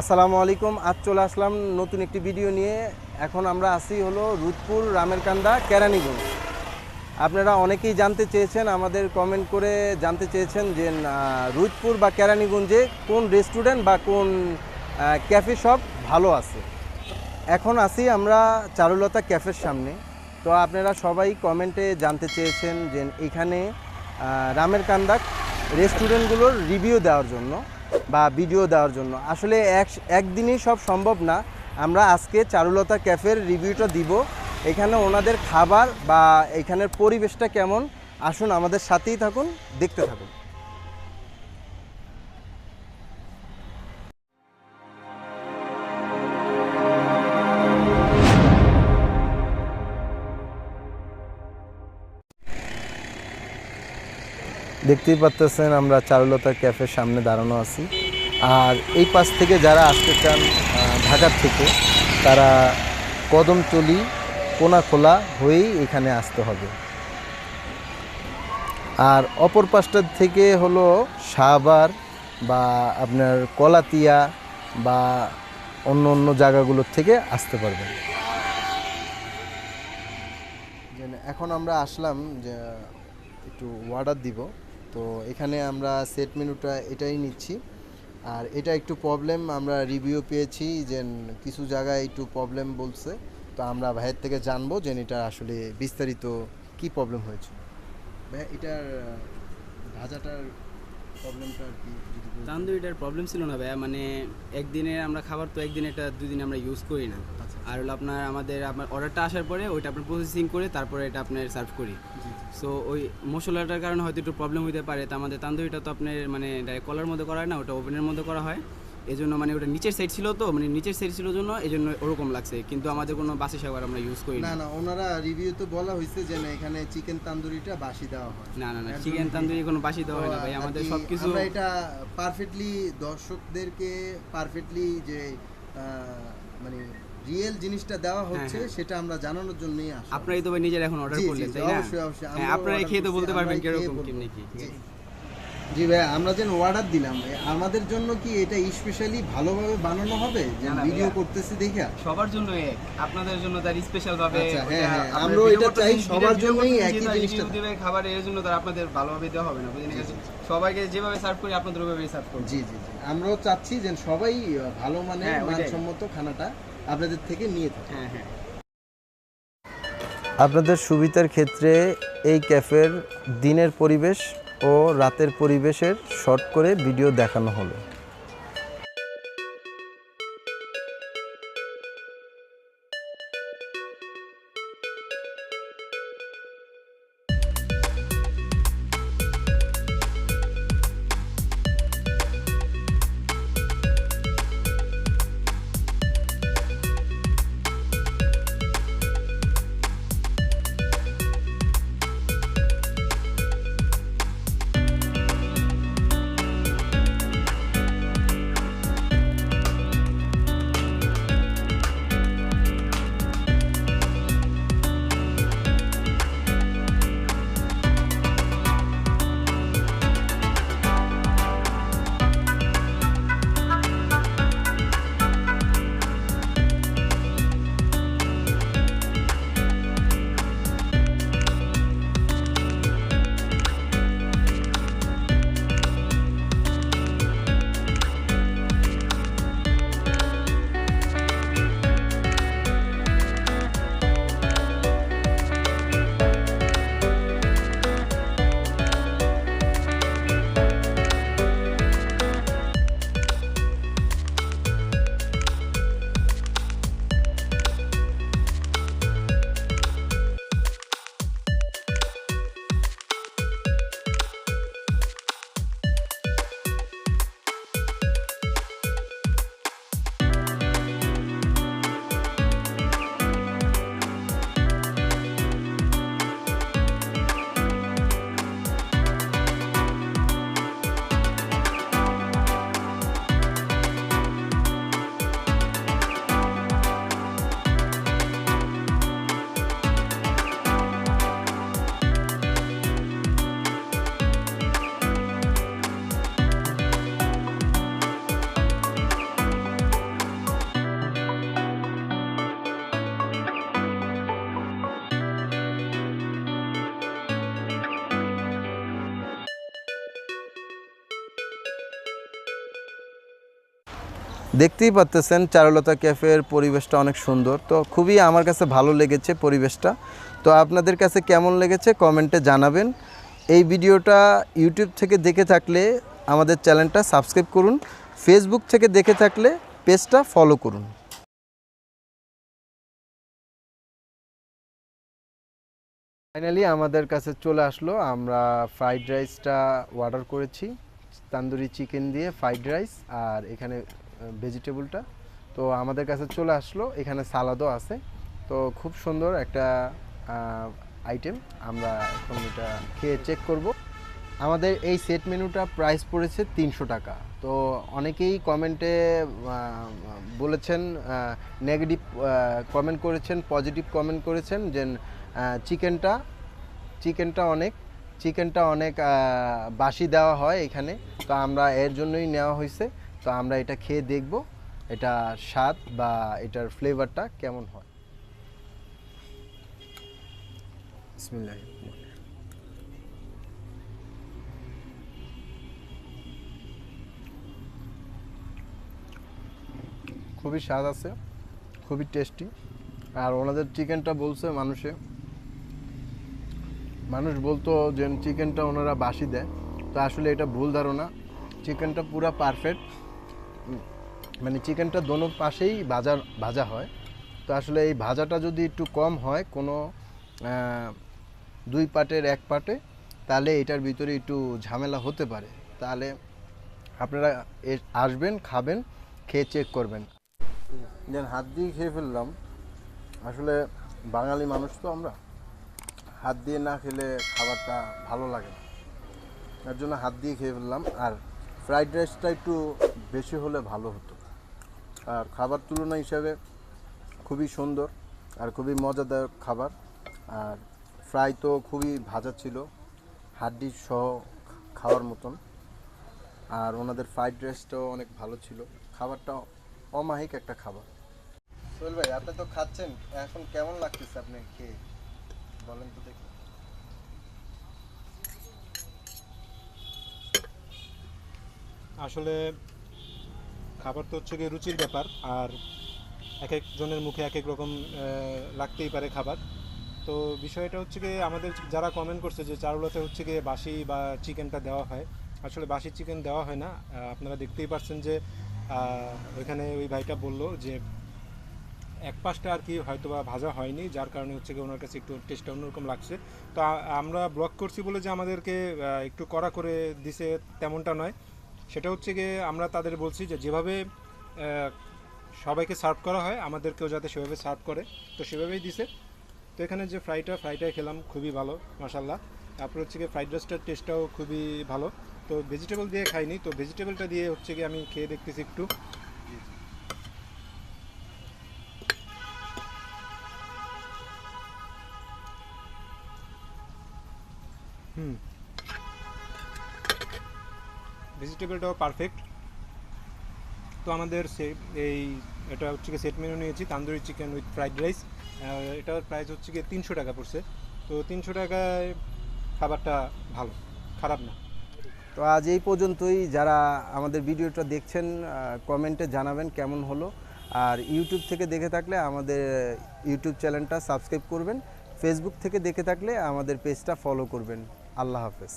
আসসালামু আলাইকুম, আজ চলে আসলাম নতুন একটি ভিডিও নিয়ে। এখন আমরা আসি হলো রুদপুর রামেরকান্দা কেরানীগঞ্জ। আপনারা অনেকেই জানতে চেয়েছেন, আমাদের কমেন্ট করে জানতে চেয়েছেন যে রুদপুর বা কেরানীগঞ্জে কোন রেস্টুরেন্ট বা কোন ক্যাফে শপ ভালো আছে? এখন আসি আমরা চারুলতা ক্যাফের সামনে। তো আপনারা সবাই কমেন্টে জানতে চেয়েছেন যে, এখানে রামের কান্দা রেস্টুরেন্টগুলোর রিভিউ দেওয়ার জন্য। বা ভিডিও দেওয়ার জন্য। আসলে এক একদিনই সব সম্ভব না। আমরা আজকে চারুলতা ক্যাফের রিভিউটা দিব। এখানে ওনাদের খাবার বা এখানের পরিবেশটা কেমন? আসুন আমাদের সাথেই থাকুন, দেখতে থাকুন। দেখতেই পাচ্তেছেন, আমরা চারুলতা ক্যাফের সামনে দাঁড়ানো আছি। আর এই পাশ থেকে যারা আসতে চান ঢাকার থেকে, তারা কদমতলি কোনাখোলা হয়েই এখানে আসতে হবে। আর অপর পাশটার থেকে হলো শাহবার বা আপনার কলাতিয়া বা অন্য অন্য জায়গাগুলোর থেকে আসতে পারবেন। এখন আমরা আসলাম যে একটু অর্ডার দিব। তো এখানে আমরা সেট মেনুটা এটাই নিচ্ছি আর এটা একটু প্রবলেম আমরা রিভিউ পেয়েছি যে কিছু জায়গায় একটু প্রবলেম বলছে তো আমরা ভাইয়ের থেকে জানব যে এটা আসলে বিস্তারিত কি প্রবলেম হয়েছে ভাই এটার ভাজাটার প্রবলেমটা আর কি। তান্দুরিটার প্রবলেম ছিল না ভাইয়া মানে একদিনে আমরা খাবার তো একদিন এটা দুই দিন আমরা ইউজ করি না আচ্ছা। আর হলো আপনার আমাদের আপনার অর্ডারটা আসার পরে ওইটা আপনার প্রসেসিং করে তারপরে এটা আপনার সার্ভ করি। সো ওই মশলাটার কারণে হয়তো একটু প্রবলেম হতে পারে। তা আমাদের তান্দুরিটা তো আপনার মানে ডাইরেক্ট কলার মধ্যে করা হয় না ওটা ওভেনের মধ্যে করা হয়। এই জন্য মানে ওটা নিচের সাইড ছিল তো মানে নিচের সাইড ছিল জন্য এই জন্য ওরকম লাগছে। কিন্তু আমাদের কোনো বাসি সাবার আমরা ইউজ করি না না। ওনারা রিভিউ তো বলা হয়েছে যে না এখানে চিকেন তান্দুরিটা বাসি দেওয়া হয়। না না না চিকেন তান্দুরি কোনো বাসি দেওয়া হয় না ভাই। আমাদের সব কিছু আমরা এটা পারফেক্টলি দর্শকদেরকে পারফেক্টলি যে মানে রিয়েল জিনিসটা দেওয়া হচ্ছে হ্যাঁ। সেটা আমরা জানানোর জন্যই আসা আপনারাই তো নিজের এখন অর্ডার করলেন তাই না? অবশ্যই, অবশ্যই। হ্যাঁ আপনারাই খেয়ে তো বলতে পারবেন কীরকম কি জি। জি ভাই আমরা যেন অর্ডার দিলাম আমাদের জন্য কি এটা স্পেশালি ভালোভাবে বানানো হবে? যে ভিডিও করতেছি দেখা সবার জন্য এক আপনাদের জন্য তার স্পেশাল ভাবে আচ্ছা, হ্যাঁ, হ্যাঁ, video এটা চাই, সবার জন্যই একই জিনিসটা। দিবে খাবার এর জন্য তার আপনাদের ভালোভাবে দেওয়া হবে না বুঝলেন সবাইকে যেভাবে সার্ভ করি আপনাদের ওইভাবেই সার্ভ করব। জি জি জি। আমরাও চাচ্ছি যে সবাই ভালো হ্যাঁ, মানসম্মত খানাটা আপনাদের থেকে নিয়ে থাকে হ্যাঁ হ্যাঁ। আপনাদের সুবিধার ক্ষেত্রে এই ক্যাফের দিনের পরিবেশ ও রাতের পরিবেশের শর্ট করে ভিডিও দেখানো হলো। দেখতেই পাচ্তেছেন চারুলতা ক্যাফের পরিবেশটা অনেক সুন্দর। তো খুবই আমার কাছে ভালো লেগেছে পরিবেশটা। তো আপনাদের কাছে কেমন লেগেছে কমেন্টে জানাবেন। এই ভিডিওটা ইউটিউব থেকে দেখে থাকলে আমাদের চ্যানেলটা সাবস্ক্রাইব করুন। ফেসবুক থেকে দেখে থাকলে পেজটা ফলো করুন। ফাইনালি আমাদের কাছে চলে আসলো। আমরা ফ্রাইড রাইসটা অর্ডার করেছি। তান্দুরি চিকেন দিয়ে ফ্রাইড রাইস আর এখানে ভেজিটেবলটা। তো আমাদের কাছে চলে আসলো, এখানে সালাদও আছে। তো খুব সুন্দর একটা আইটেম আমরা এখন এটা খেয়ে চেক করব। আমাদের এই সেট মেনুটা প্রাইস পড়েছে তিনশো টাকা। তো অনেকেই কমেন্টে বলেছেন নেগেটিভ কমেন্ট করেছেন পজিটিভ কমেন্ট করেছেন যে চিকেনটা চিকেনটা অনেক চিকেনটা অনেক বাসি দেওয়া হয় এখানে। তো আমরা এর জন্যই নেওয়া হয়েছে। তো আমরা এটা খেয়ে দেখব এটা স্বাদ বা এটার ফ্লেভারটা কেমন হয়। খুবই স্বাদ আছে, খুবই টেস্টি আর ওনাদের চিকেনটা বলছে মানুষে, মানুষ বলতো যে চিকেনটা ওনারা বাসি দেয়। তো আসলে এটা ভুল ধারণা, চিকেনটা পুরা পারফেক্ট মানে চিকেনটা দোনো পাশেই ভাজা ভাজা হয়। তো আসলে এই ভাজাটা যদি একটু কম হয়, কোনো দুই পাটের এক পাটে, তাহলে এটার ভিতরে একটু ঝামেলা হতে পারে। তাহলে আপনারা আসবেন, খাবেন, খেয়ে চেক করবেন। যেন হাত দিয়ে খেয়ে ফেললাম। আসলে বাঙালি মানুষ তো আমরা। হাত দিয়ে না খেলে খাবারটা ভালো লাগে না। তার জন্য হাত দিয়ে খেয়ে ফেললাম। আর ফ্রাইড রাইসটা একটু বেশি হলে ভালো হতো। আর খাবার তুলনা হিসাবে খুবই সুন্দর আর খুবই মজাদায়ক খাবার। আর ফ্রাই তো খুবই ভাজা ছিল, হাড্ডি সহ খাওয়ার মতন। আর ওনাদের ফ্রাইড রাইসটাও অনেক ভালো ছিল। খাবারটা অমাহিক একটা খাবার। সোহেল ভাই, আপনি তো খাচ্ছেন, এখন কেমন লাগতেছে আপনি খেয়ে বলেন তো দেখি। আসলে খাবার তো হচ্ছে গিয়ে রুচির ব্যাপার, আর এক একজনের মুখে এক এক রকম লাগতেই পারে খাবার। তো বিষয়টা হচ্ছে গিয়ে আমাদের যারা কমেন্ট করছে যে চারুলাতে হচ্ছে গিয়ে বাসি বা চিকেনটা দেওয়া হয়, আসলে বাসি চিকেন দেওয়া হয় না। আপনারা দেখতেই পারছেন যে ওইখানে ওই ভাইটা বলল যে এক পাশটা আর কি হয়তো বা ভাজা হয়নি, যার কারণে হচ্ছে গিয়ে ওনার কাছে একটু টেস্টটা অন্যরকম লাগছে। তো আমরা ব্লক করছি বলে যে আমাদেরকে একটু কড়া করে দিছে তেমনটা নয়। সেটা হচ্ছে গিয়ে আমরা তাদের বলছি যে যেভাবে সবাইকে সার্ভ করা হয়, আমাদেরকেও যাতে সেভাবে সার্ভ করে। তো সেভাবেই দিছে। তো এখানে যে ফ্রাইটা ফ্রাইটাই খেলাম, খুবই ভালো মাসাল্লাহ তারপর হচ্ছে গিয়ে ফ্রাইড রাইসটার টেস্টটাও খুবই ভালো। তো ভেজিটেবল দিয়ে খাইনি, তো ভেজিটেবলটা দিয়ে হচ্ছে গিয়ে আমি খেয়ে দেখতেছি একটু। হুম। ভেজিটেবলটাও পারফেক্ট তো আমাদের সে, এই, এটা হচ্ছে সেট মেনু নিয়েছি, tandoori chicken with fried rice এটার প্রাইস হচ্ছে গিয়ে তিনশো টাকা পড়ছে। তো তিনশো টাকায় খাবারটা ভালো, খারাপ না। তো আজ এই পর্যন্তই। যারা আমাদের ভিডিওটা দেখছেন কমেন্টে জানাবেন কেমন হলো। আর ইউটিউব থেকে দেখে থাকলে আমাদের ইউটিউব চ্যানেলটা সাবস্ক্রাইব করবেন। ফেসবুক থেকে দেখে থাকলে আমাদের পেজটা ফলো করবেন। আল্লাহ হাফেজ।